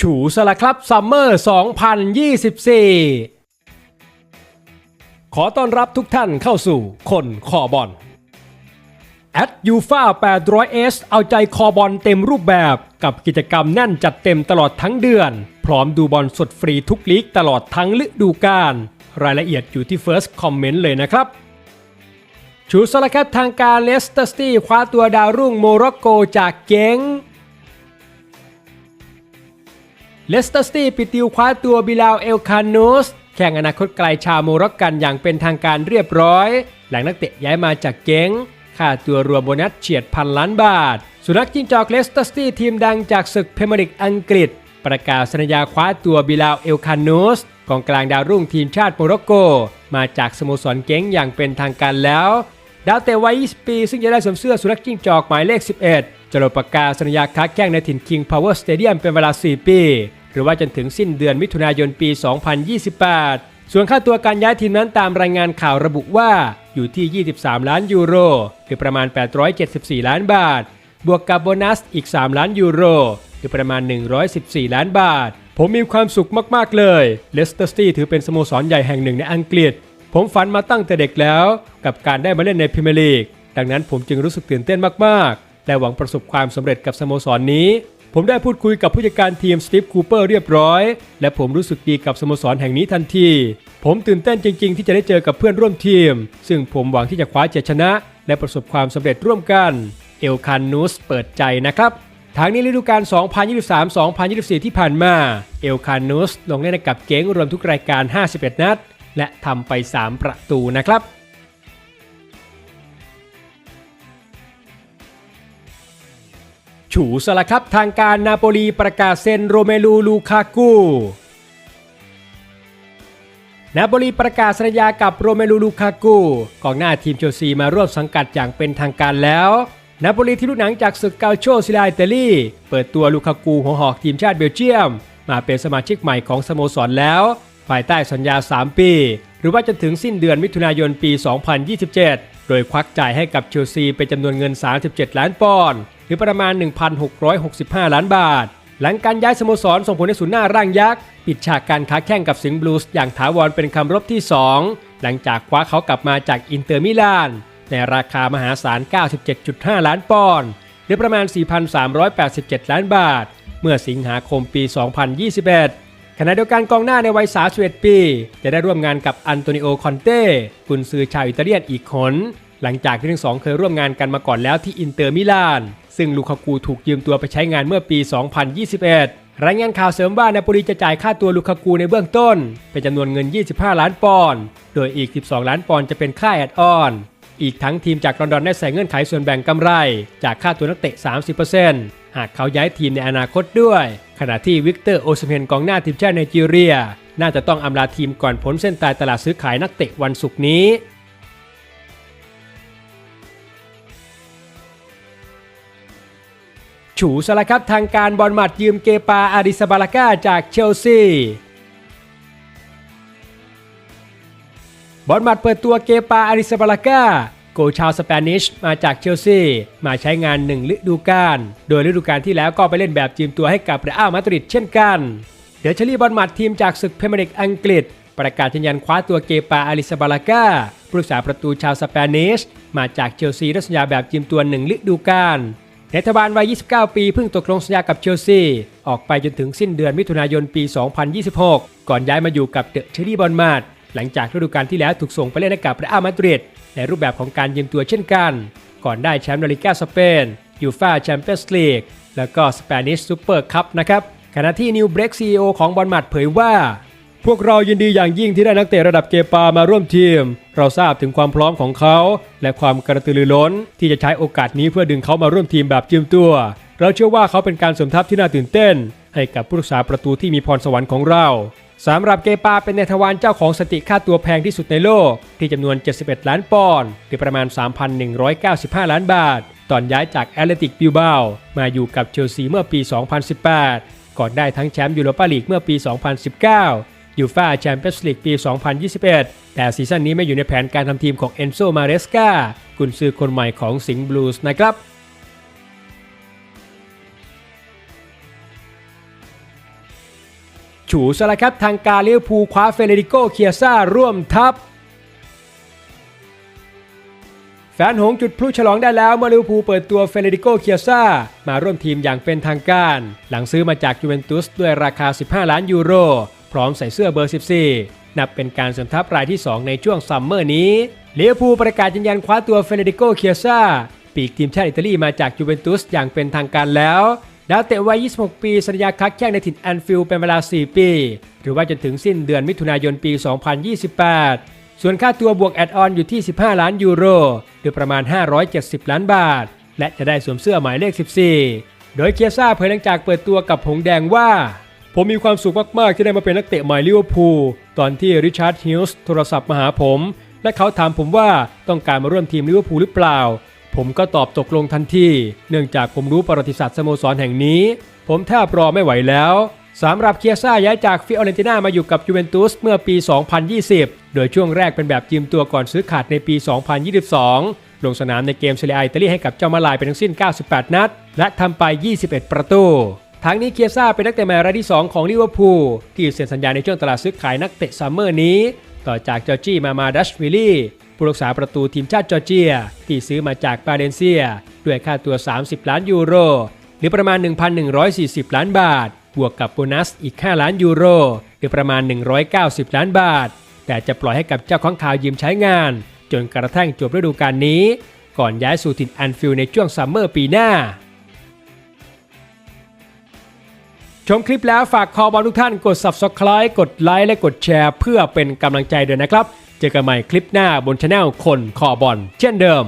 ฉูสละครับซัมเมอร์ 2024 ขอต้อนรับทุกท่านเข้าสู่คนคอบอลแอดยูฟา 800S เอาใจคอบอลเต็มรูปแบบกับกิจกรรมแน่นจัดเต็มตลอดทั้งเดือน พร้อมดูบอลสดฟรีทุกลีกตลอดทั้งฤดูกาลรายละเอียดอยู่ที่ First Comment เลยนะครับชูสละครับทางการเลสเตอร์สตี้คว้าตัวดาวรุ่งโมร็อกโกจากเก้ง เลสเตอร์สตี้ปิดติวคว้าตัวบิลาลเอลคานูสแข่งอนาคตไกลชาวโมร็อกกันอย่างเป็นทางการเรียบร้อย หลังนักเตะย้ายมาจากเก้งค่าตัวรวมโบนัสเฉียดพันล้านบาท สุนัขจิ้งจอกเลสเตอร์สตี้ทีมดังจากศึกเพเมียร์ลีกอังกฤษ ประกาศสัญญาคว้าตัวบิลาลเอลคานูสกองกลางดาวรุ่งทีมชาติโมร็อกโก มาจากสโมสรเก้งอย่างเป็นทางการแล้ว ดาวเตะวัย 20 ปี ซึ่งจะได้สวมเสื้อสุนัขจิ้งจอกหมายเลข 11จะลงประกาศสัญญาค้าแข้งในถิ่น King Power Stadium เป็นเวลา 4 ปี หรือว่าจนถึงสิ้นเดือนมิถุนายนปี 2028 ส่วนค่าตัวการย้ายทีมนั้นตามรายงานข่าวระบุว่าอยู่ที่ 23 ล้านยูโรหรือประมาณ 874 ล้านบาท บวกกับโบนัสอีก 3 ล้านยูโรหรือประมาณ 114 ล้านบาท ผมมีความสุขมาก ๆ เลย เลสเตอร์สตี้ถือเป็นสโมสรใหญ่แห่งหนึ่งในอังกฤษ ผมฝันมาตั้งแต่เด็กแล้ว กับการได้มาเล่นในพรีเมียร์ลีก ดังนั้นผมจึงรู้สึกตื่นเต้นมากๆ และหวังประสบความสำเร็จกับสโมสรนนี้ ผมได้พูดคุยกับผู้จัดการทีมสตีฟคูเปอร์เรียบร้อย และผมรู้สึกดีกับสโมสรแห่งนี้ทันที ผมตื่นเต้นจริง ๆ ที่จะได้เจอกับเพื่อนร่วมทีม ซึ่งผมหวังที่จะคว้าชัยชนะ และประสบความสำเร็จร่วมกัน เอลคานูสเปิดใจนะครับทางนี้ฤดูกาล 2023-2024 ที่ผ่านมา เอลคานูสลงเล่นกับเก้งรวมทุกรายการ 51 นัด และทำไป 3 ประตูนะครับฉูสละครับทางการนาโปลีประกาศเซ็นโรเมลูลูคากูนาโปลีประกาศสัญญากับโรเมลูลูคากูกองหน้าทีมเชลซีมาร่วมสังกัดอย่างเป็นทางการแล้วนาโปลีที่ลูกหนังจากศึกกาโชซิลาอิตาลีเปิดตัวลูคากูหัวหอกทีมชาติเบลเยียม มาเป็นสมาชิกใหม่ของสโมสรแล้ว ภายใต้สัญญา 3 ปี หรือว่าจนถึงสิ้นเดือนมิถุนายนปี 2027 โดยควักจ่ายให้กับเชลซีเป็นจำนวนเงิน 37 ล้านปอนด์หรือประมาณ 1,665 ล้านบาท หลังการย้ายสโมสรส่งผลให้ศูนย์หน้าร่างยักษ์ ปิดฉากการค้าแข่งกับสิงห์บลูส์อย่างถาวรเป็นคำรบที่ 2 หลังจากคว้าเขากลับมาจากอินเตอร์มิลาน ในราคามหาศาล 97.5 ล้านปอนด์หรือประมาณ 4,387 ล้านบาท เมื่อสิงหาคมปี 2021 ขณะเดียวกันกองหน้าในวัย31ปี จะได้ร่วมงานกับอันโตนิโอคอนเต้กุนซือชาวอิตาเลียนอีกคนหลังจากที่ทั้งสองเคยร่วมงานกันมาก่อนแล้วที่อินเตอร์มิลาน ซึ่งลูคากูถูกยืมตัวไปใช้งานเมื่อปี 2021 รายงานข่าวเสริมว่านาโปลีจะจ่ายค่าตัวลูคากูในเบื้องต้น เป็นจำนวนเงิน 25 ล้านปอนด์ โดยอีก 12 ล้านปอนด์จะเป็นค่าแอดออน อีกทั้งทีมจากลอนดอนได้ใส่เงื่อนไขส่วนแบ่งกำไร จากค่าตัวนักเตะ 30% หากเขาย้ายทีมในอนาคตด้วย ขณะที่วิกเตอร์โอซเมนกองหน้าทีมชาติไนจีเรีย น่าจะต้องอำลาทีมก่อนพ้นเส้นตายตลาดซื้อขายนักเตะวันศุกร์นี้ฉูสละครับทางการบอลหมัดยืมเกปาอาริสบาลาก้าจากเชลซีบอลหมัดเปิดตัวเกปาอาริสบาลาก้า โกชาวสเปนิชมาจากเชลซีมาใช้งานหนึ่งฤดูกาลโดยฤดูกาลที่แล้วก็ไปเล่นแบบยืมตัวให้กับเรอัลมาดริดเช่นกัน เดอร์เชลีบอลมัดทีมจากศึกเพรเมียร์ลีกอังกฤษ ประกาศยืนยันคว้าตัวเกปาอาริสบาลากาผู้รักษาประตูชาวสเปนิชมาจากเชลซีด้วยสัญญาแบบยืมตัวหนึ่งฤดูกาลเนธบาลวัย 29 ปีเพิ่งตกลงสัญญากับเชลซี ออกไปจนถึงสิ้นเดือนมิถุนายนปี 2026 ก่อนย้ายมาอยู่กับเดอะเชอรี่บอลมาดหลังจากฤดูกาลที่แล้วถูกส่งไปเล่นให้กับเรอัลมาดริด ในรูปแบบของการยืมตัวเช่นกัน ก่อนได้แชมป์ลาลิกาสเปนยูฟ่าแชมเปี้ยนส์ลีกแล้วก็สเปนิชซูเปอร์คัพนะครับขณะที่นิวเบรกซีโอของบอลมัดเผยว่า พวกเรายินดีอย่างยิ่งที่ได้นักเตะระดับเกปามาร่วมทีม เราทราบถึงความพร้อมของเขา และความกระตือรือร้น ที่จะใช้โอกาสนี้เพื่อดึงเขามาร่วมทีมแบบยืมตัว เราเชื่อว่าเขาเป็นการสมทัพที่น่าตื่นเต้น ให้กับผู้รักษาประตูที่มีพรสวรรค์ของเรา สำหรับเกปาเป็นเนทวานเจ้าของสติค่าตัวแพงที่สุดในโลก ที่จำนวน 71 ล้านปอนด์หรือประมาณ 3,195 ล้านบาท ตอนย้ายจากแอตเลติกบิลบามาอยู่กับเชลซีเมื่อปี 2018 ก่อนได้ทั้งแชมป์ยูโรปาลีกเมื่อปี 2019 ยูฟ่าแชมเปี้ยนส์ลีกปี 2021 แต่ซีซั่นนี้ไม่อยู่ในแผนการทำทีมของเอนโซมาเรสกากุนซือคนใหม่ของสิงห์บลูส์นะครับ ฉูซะละครับทางการลิเวอร์พูคว้าเฟเดริโกเคียซ่าร่วมทัพ แฟนหงจุดพลุฉลองได้แล้วเมื่อลิเวอร์พูลเปิดตัวเฟเดริโกเคียซ่ามาร่วมทีมอย่างเป็นทางการ หลังซื้อมาจากยูเวนตุสด้วยราคา 15 ล้านยูโร พร้อมใส่เสื้อเบอร์ 14 นับเป็นการเสริมทัพรายที่ 2 ในช่วงซัมเมอร์นี้ลิเวอร์พูลประกาศยืนยันคว้าตัวเฟเดริโกเคียซ่าปีกทีมชาติอิตาลีมาจากยูเวนตุสอย่างเป็นทางการแล้ว ดาวเตะวัย 26 ปี สัญญาค้าแข้งในถิ่นแอนฟิลด์เป็นเวลา 4 ปี หรือว่าจนถึงสิ้นเดือนมิถุนายนปี 2028 ส่วนค่าตัวบวกแอดออนอยู่ที่ 15 ล้านยูโร หรือประมาณ 570 ล้านบาท และจะได้สวมเสื้อหมายเลข 14 โดยเคียซ่าเผยหลังจากเปิดตัวกับหงแดงว่า ผมมีความสุขมาก ๆ ที่ได้มาเป็นนักเตะหม่ลิเวอร์พูลตอนที่ริชาร์ดฮิลส์โทรศัพท์มาหาผม และเขาถามผมว่าต้องการมาร่วมทีมลิเวอร์พูลหรือเปล่า ผมก็ตอบตกลงทันที เนื่องจากผมรู้ประวัติศาสตร์สโมสรแห่งนี้ ผมแทบรอไม่ไหวแล้วสำหรับเคียซ่าย้ายจากฟิออเรนติน่ามาอยู่กับยูเวนตุสเมื่อปี 2020 โดยช่วงแรกเป็นแบบยืมตัวก่อนซื้อขาดในปี 2022 ลงสนามในเกมเซเรียอิตาลีให้กับเจ้ามาลายเป็นทั้งสิ้น 98 นัด และทำไป 21 ประตู ทั้งนี้เคียซ่าเป็นนักเตะใหม่รายที่ 2 ของลิเวอร์พูลที่เซ็นสัญญาในช่วงตลาดซื้อขายนักเตะซัมเมอร์นี้ ต่อจากจอร์จี้มามาดัชวิลลี่ ผู้รักษาประตูทีมชาติจอร์เจีย ที่ซื้อมาจากบาเลนเซีย ด้วยค่าตัว 30 ล้านยูโร หรือประมาณ 1,140 ล้านบาท บวกกับโบนัสอีก 5 ล้านยูโร หรือประมาณ 190 ล้านบาท แต่จะปล่อยให้กับเจ้าของข่าวยืมใช้งาน จนกระทั่งจบฤดูกาลนี้ ก่อนย้ายสู่ถิ่นแอนฟิลด์ในช่วงซัมเมอร์ปีหน้าชมคลิปแล้วฝากคอบอลทุกท่านกด Subscribe กดไลค์และกดแชร์ เพื่อเป็นกำลังใจด้วยนะครับ เจอกันใหม่คลิปหน้าบนช anel คนคอบอลเช่นเดิม